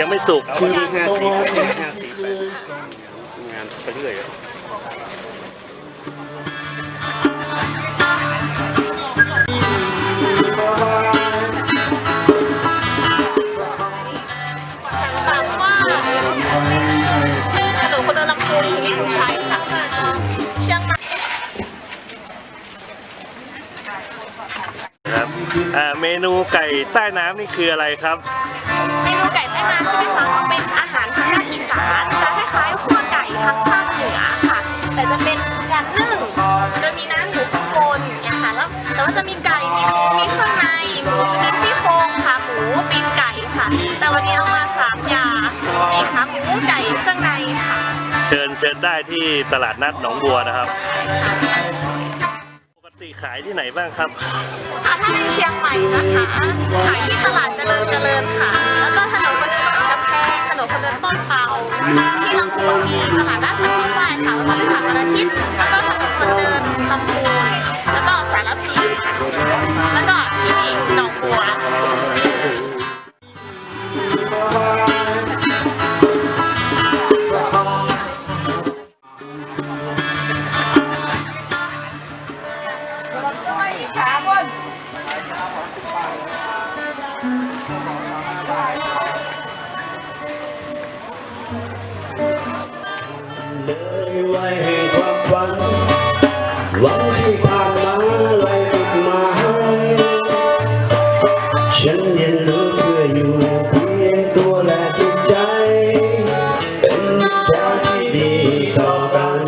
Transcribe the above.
ยังไม่สุกคือห้าสี่แปดห้าสี่แปดงานไปเรื่อยอะแบบว่าถนนคนเดินลำพูนที่คุณชัยค่ะเชียงใหม่ครับอ่าเมนูไก่ใต้น้ำนี่คืออะไรครับเมนู ไก่ใต้น้ำใช่ไหมคะก็เป็นอาหารทางภาคอีสานจะคล้ายๆขั้วไก่ทางภาคเหนือค่ะ แต่จะเป็นการนึ่งโดยมีน้ำอยู่ข้างบนอย่างเงี้ยค่ะแล้วแต่ว่าจะมีไก่มีมีเครื่องในหมูจะมีซี่โครงขาหมูปีนไก่ค่ะ แต่วันนี้เอามาสามอย่างมีขาหมูไก่เครื่องในค่ะเชิญเชิญได้ที่ตลาดนัดหนองบัวนะครับ ปกติขายที่ไหนบ้างครับอ่าถ้าในเชียงใหม่นะคะขายที่ตลาด ต้นเปาที่ลำพูนมีตลาดราชพฤกษ์ค่ะวันพฤหัสวันอาทิตย์แล้วก็ถนนคนเดินลำพูน ฉันเรียนรู้เพื่ออยู่เพียงตัวและจิตใจ เป็นใจที่ดีต่อกัน